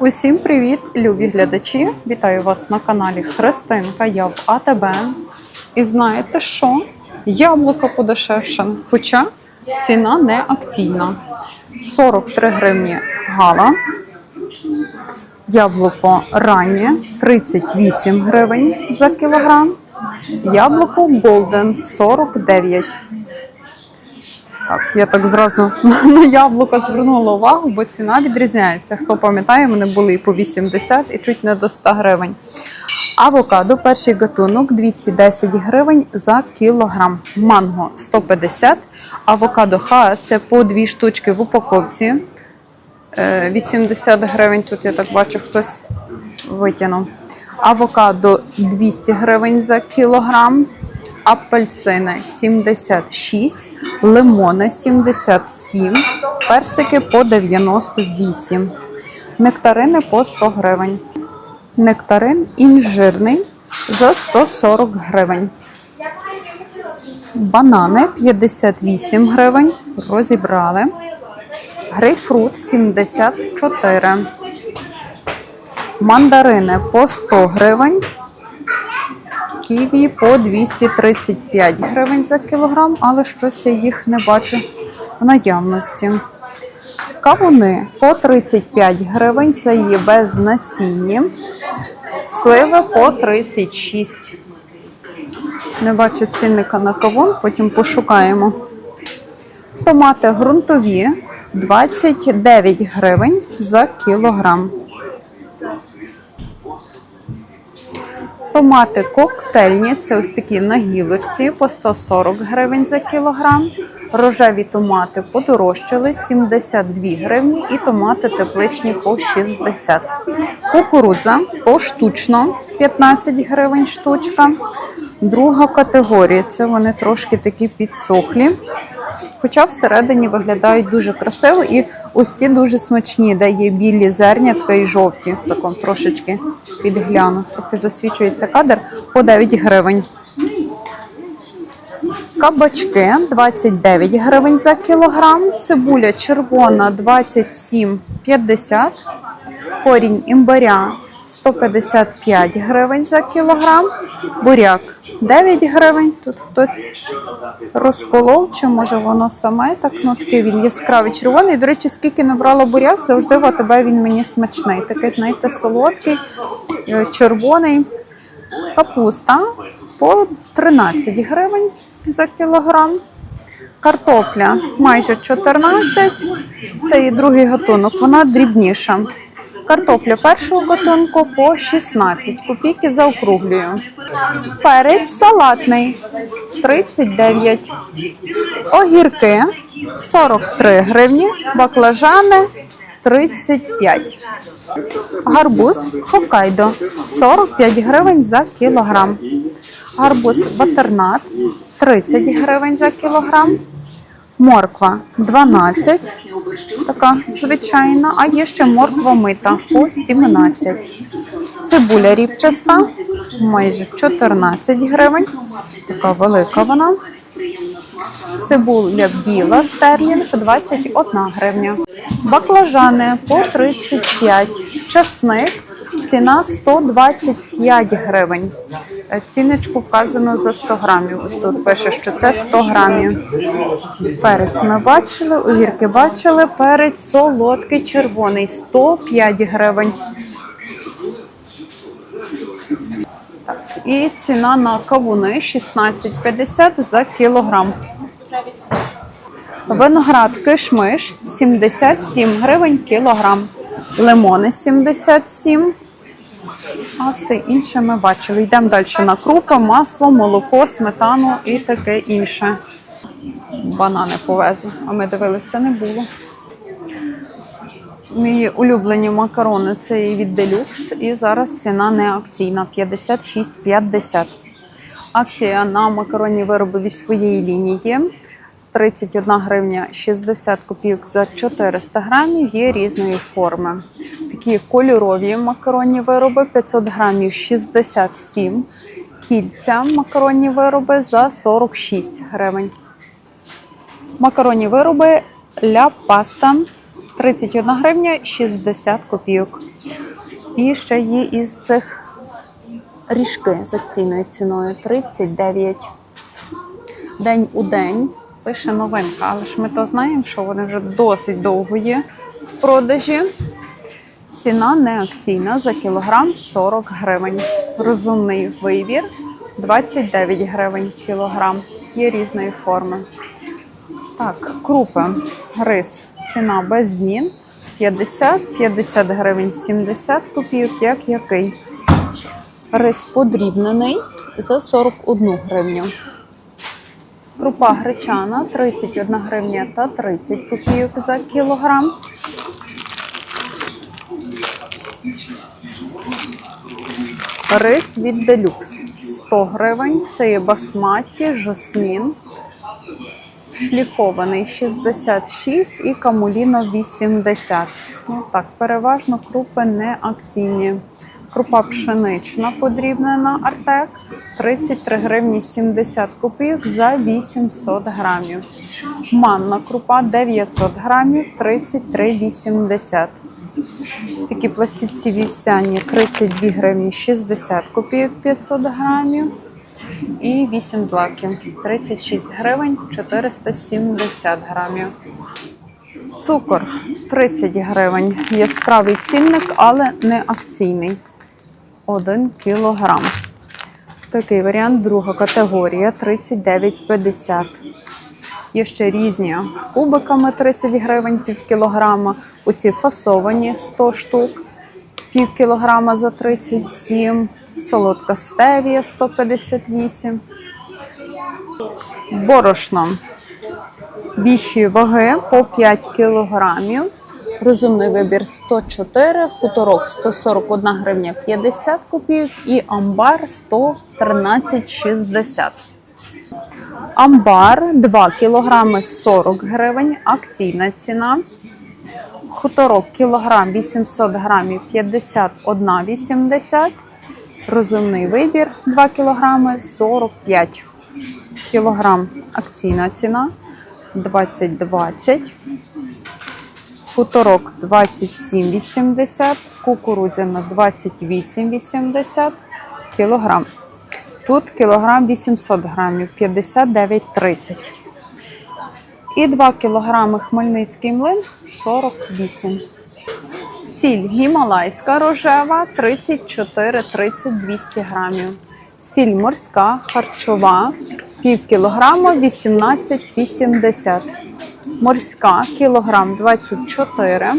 Усім привіт, любі глядачі! Вітаю вас на каналі Христинка. Я в АТБ. І знаєте що? Яблуко подешевше, хоча ціна не акційна. 43 гривні гала. Яблуко раннє 38 гривень за кілограм. Яблуко Голден 49. Так, я так зразу на яблука звернула увагу, бо ціна відрізняється. Хто пам'ятає, вони були і по 80 і чуть не до 100 гривень. Авокадо, перший гатунок 210 гривень за кілограм. Манго 150. Авокадо ха це по дві штучки в упаковці. Е, 80 гривень. Тут я так бачу, хтось витягнув. Авокадо 200 гривень за кілограм. Апельсини 76, лимони 77, персики по 98, нектарини по 100 гривень. Нектарин інжирний за 140 гривень. Банани 58 гривень. Розібрали. Грейпфрут 74. Мандарини по 100 гривень. Ківі по 235 гривень за кілограм, але щось я їх не бачу в наявності. Кавуни по 35 гривень, це є без насіння. Сливи по 36. Не бачу цінника на кавун, потім пошукаємо. Томати ґрунтові 29 гривень за кілограм. Томати коктейльні, це ось такі на гілочці по 140 гривень за кілограм. Рожеві томати подорожчали 72 гривні і томати тепличні по 60. Кукурудза поштучно 15 гривень штучка. Друга категорія це вони трошки такі підсохлі. Хоча всередині виглядають дуже красиво і ось ці дуже смачні, де є білі зернятка і жовті. Таком трошечки підгляну. Трохи засвічується кадр по 9 гривень. Кабачки 29 гривень за кілограм. Цибуля червона 27,50. Корінь імбиря 155 гривень за кілограм. Буряк 9 гривень. Тут хтось розколов, чи може воно саме так. Ну такий він яскравий червоний. До речі, скільки набрала буряк, завжди в АТБ він мені смачний. Такий, знаєте, солодкий, е, червоний. Капуста по 13 гривень за кілограм. Картопля майже 14. Це і другий гатунок, вона дрібніша. Картопля першого гатунку по 16. Копійки заокруглюю. Перець салатний 39. Огірки 43 гривні. Баклажани 35. Гарбуз Хокайдо 45 гривень за кілограм. Гарбуз батернат 30 гривень за кілограм. Морква 12, така звичайна, а є ще морква мита по 17. Цибуля ріпчаста майже 14 гривень. Така велика вона. Цибуля біла стерлінг 21 гривня. Баклажани по 35. Часник ціна 125 гривень. Ціночку вказано за 100 грамів. Ось тут пише, що це 100 грамів. Перець ми бачили, огірки бачили. Перець солодкий червоний 105 гривень. Так, і ціна на кавуни 16,50 за кілограм. Виноград кишмиш 77 гривень кілограм. Лимони 77. А все інше ми бачили. Йдемо далі на крупи, масло, молоко, сметану і таке інше. Банани повезли, а ми дивилися, не було. Мої улюблені макарони це від Deluxe, і зараз ціна не акційна 56,50. Акція на макаронні вироби від своєї лінії 31 гривня 60 копійок за 400 грамів є різної форми. Такі кольорові макаронні вироби 500 грамів 67, кільця макаронні вироби за 46 гривень. Макаронні вироби ля паста 31 гривня 60 копійок. І ще є із цих ріжки з акційною ціною 39. День у день пише новинка, але ж ми то знаємо, що вони вже досить довго є в продажі. Ціна не акційна за кілограм 40 гривень. Розумний вибір 29 гривень кілограм. Є різної форми. Так, крупи, рис, ціна без змін 50, 50 гривень 70 копійок, як який. Рис подрібнений за 41 гривню. Крупа гречана 31 гривня та 30 копійок за кілограм. Рис від делюкс 100 гривень. Це є басматі, жасмін. Шліфований 66 і камуліно 80. Ну так, переважно крупи не акційні. Крупа пшенична подрібнена Артек 33 гривні 70 копійок за 800 грамів. Манна крупа 900 грамів 33,80. Такі пластівці вівсяні 32 гривні 60 копійок 500 грамів. І 8 злаків 36 гривень 470 грамів. Цукор 30 гривень. Яскравий цінник, але не акційний. 1 кілограм. Такий варіант, друга категорія 39,50. Є ще різні кубиками 30 гривень пів кілограма. Оці фасовані 100 штук, пів кілограма за 37. Солодка стевія 158. Борошно. Більші ваги по 5 кілограмів. Розумний вибір 104, хуторок 141 гривня 50 копійок і амбар 113,60. Амбар 2 кілограми 40 гривень, акційна ціна. Хуторок кілограм 800 грамів 51,80. Розумний вибір 2 кілограми 45 кілограм. Акційна ціна 20,20. Хуторок 27,80, кукурудзяна 28,80 кілограм. Тут кілограм 800 грамів 59,30. І 2 кілограми хмельницький млин 48. Сіль гімалайська рожева 34-30 200 грамів. Сіль морська харчова пів кілограма 18,80. Морська кілограм 24.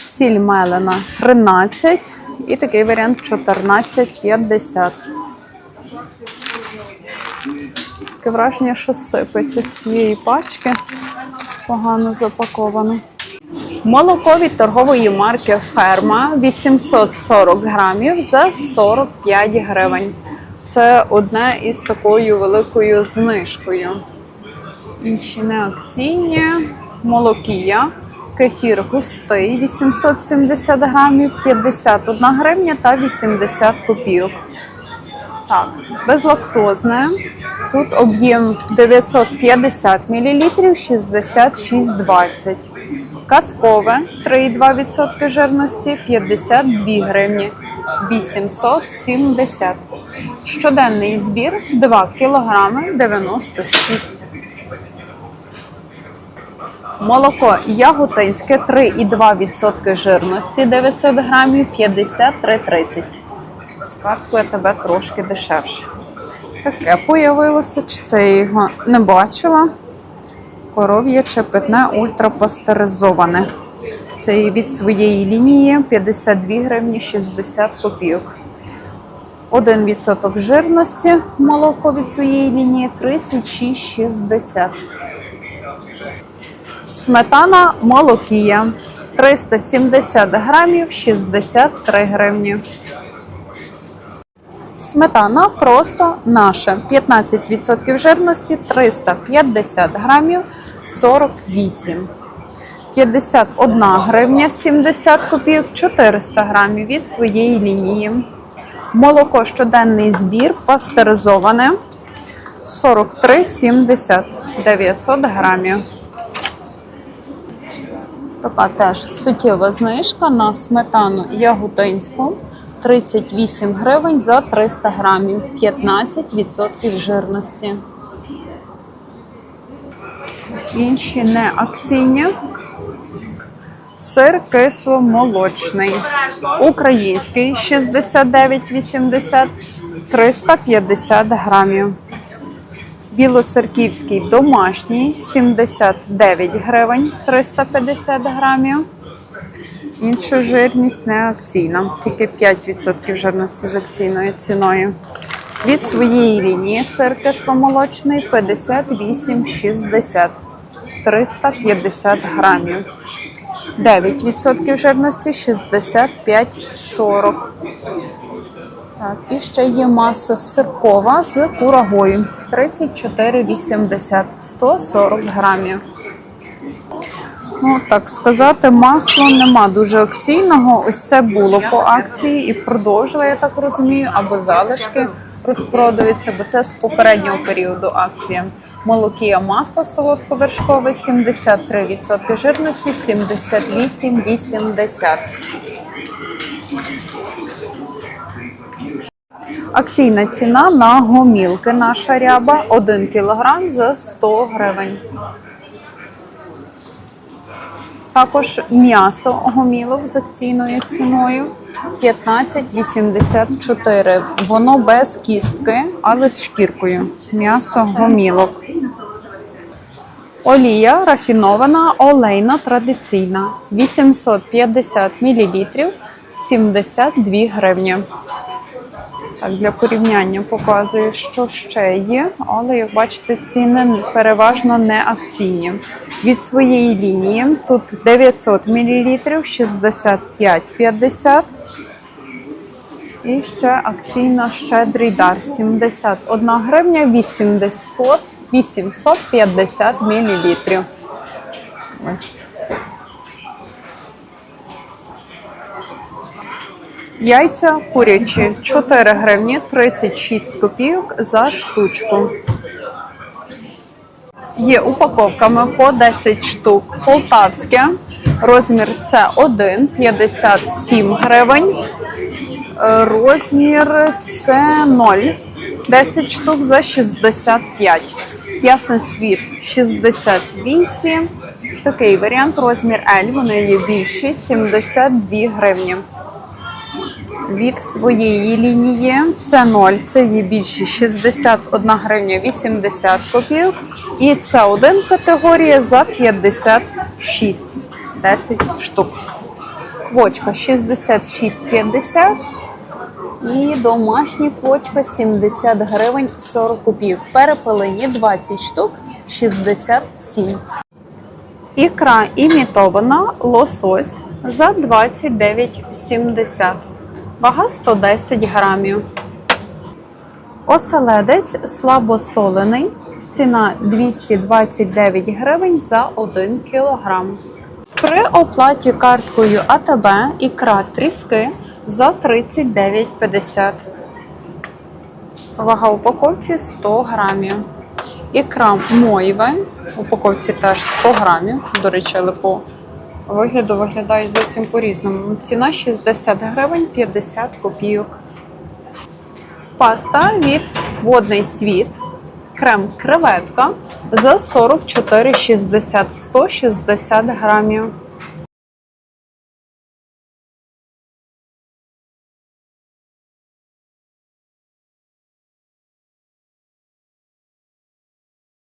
Сіль мелена 13. І такий варіант 14,50. Таке враження, що сипеться з цієї пачки. Погано запаковано. Молоко від торгової марки Ферма 840 грамів за 45 гривень. Це одне із такою великою знижкою. Інші не акційні. Молокія. Кефір густий 870 грамів, 51 гривня та 80 копійок. Так, безлактозне. Тут об'єм 950 мл 66,20. Казкове 3,2% жирності 52 гривні 870. Щоденний збір 2 кг 96. Молоко яготинське 3,2% жирності 900 грамів 53,30. З карткою тебе трошки дешевше. Таке появилося, чи це я його не бачила. Коров'яче питне ультрапастеризоване. Це від своєї лінії 52 гривні 60 копійок. 1% жирності молоко від своєї лінії 36,60. Сметана молокія 370 грамів 63 гривні. Сметана просто наша. 15% жирності 350 грамів 48. 51 гривня 70 копійок 400 грамів від своєї лінії. Молоко щоденний збір пастеризоване 43,70 900 грамів. Така теж суттєва знижка на сметану ягутинську. 38 гривень за 300 грамів, 15% жирності. Інші не акційні. Сир кисломолочний. Український 69,80 350 грамів. Білоцерківський домашній 79 гривень 350 грамів. Інша жирність не акційна, тільки 5% жирності з акційною ціною. Від своєї лінії сир кисломолочний 58,60 350 грамів. 9% жирності 65,40. Так, і ще є маса сиркова з курагою 34,80 140 грамів. Ну, так сказати, масло нема дуже акційного. Ось це було по акції і продовжили, я так розумію, або залишки розпродаються, бо це з попереднього періоду акції. Молокія масло солодковершкове 73% жирності, 78,80. Акційна ціна на гомілки наша ряба 1 кг за 100 гривень. Також м'ясо гомілок з акційною ціною 15,84. Воно без кістки, але з шкіркою. М'ясо гомілок. Олія рафінована, олейна традиційна 850 мл 72 гривні. Так, для порівняння показую, що ще є, але як бачите, ціни переважно не акційні. Від своєї лінії тут 900 мл 65,50. І ще акційна щедрий дар 71 гривня 80, 850 мл. Ось. Яйця курячі 4 гривні 36 копійок за штучку. Є упаковками по 10 штук. Полтавське. Розмір С1 57 гривень. Розмір С0 10 штук за 65. Ясен світ 68. Такий варіант. Розмір L. Вони є більші 72 гривні від своєї лінії. Це 0, це є більше 61 гривня 80 копійок. І це один категорія за 56, 10 штук. Квочка 66,50 і домашня квочка 70 гривень 40 копійок. Перепелені 20 штук 67. Ікра імітована лосось за 29,70. Вага 110 грамів. Оселедець слабосолений. Ціна 229 гривень за 1 кілограм. При оплаті карткою АТБ ікра тріски за 39,50. Вага упаковці 100 грамів. Ікра мойве. Упаковці теж 100 грамів. До речі, але вигляду виглядає зовсім по-різному. Ціна 60 гривень 50 копійок. Паста від водний світ. Крем креветка за 44,60 160 грамів.